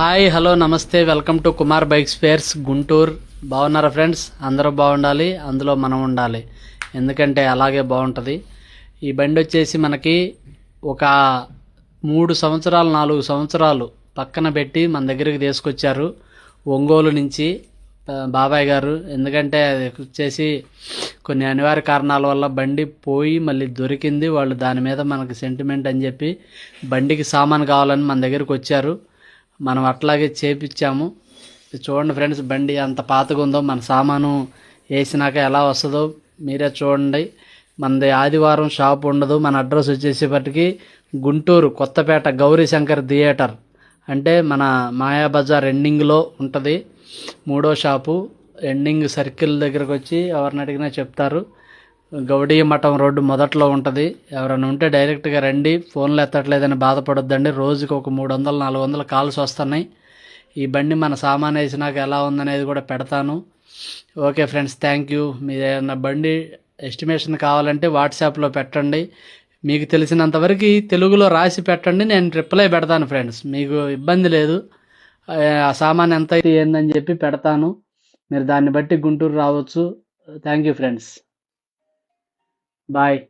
Hi hello నమస్తే welcome to Kumar bikes fairs Guntur. బాగున్నారా friends? అందరూ బాగుండాలి అందులో మనం ఉండాలి. ఎందుకంటే అలాగే బాగుంటుంది. ఈ బండి వచ్చేసి మనకి ఒక మూడు సంవత్సరాలు నాలుగు సంవత్సరాలు పక్కన పెట్టి మన దగ్గరికి తీసుకొచ్చారు. ఒంగోలు నుంచి బాబాయ్ గారు. ఎందుకంటే అది వచ్చేసి కొన్ని అనివార్య కారణాల వల్ల బండి పోయి మళ్ళీ దొరికింది. వాళ్ళు దాని మీద మనకి సెంటిమెంట్ అని చెప్పి బండికి సామాన్ కావాలని మన దగ్గరికి వచ్చారు. మనం అట్లాగే చేపించాము. చూడండి ఫ్రెండ్స్ బండి అంత పాతగా ఉందో మన సామాను వేసినాక ఎలా వస్తుందో మీరే చూడండి. మనది ఆదివారం షాప్ ఉండదు మన అడ్రస్ వచ్చేసేపటికి గుంటూరు కొత్తపేట గౌరీ శంకర్ థియేటర్. అంటే మన మాయాబజార్ ఎండింగ్లో ఉంటుంది. మూడో షాపు ఎండింగ్ సర్కిల్ దగ్గరకు వచ్చి ఎవరిని అడిగినా చెప్తారు. గౌడీ మఠం రోడ్డు మొదట్లో ఉంటుంది. ఎవరైనా ఉంటే డైరెక్ట్గా రండి. ఫోన్లు ఎత్తట్లేదని బాధపడొద్దండి. రోజుకి ఒక మూడు వందలు నాలుగు వందలు కాల్స్ వస్తున్నాయి. ఈ బండి మన సామాన్ వేసినాక ఎలా ఉందనేది కూడా పెడతాను. ఓకే ఫ్రెండ్స్ థ్యాంక్ యూ మీరు ఏదైనా బండి ఎస్టిమేషన్ కావాలంటే వాట్సాప్లో పెట్టండి. మీకు తెలిసినంత వరకు తెలుగులో రాసి పెట్టండి. నేను రిప్లై పెడతాను ఫ్రెండ్స్. మీకు ఇబ్బంది లేదు. ఆ సామాన్ ఎంత అయితే ఏందని చెప్పి పెడతాను. మీరు దాన్ని బట్టి గుంటూరు రావచ్చు. Thank you friends Bye.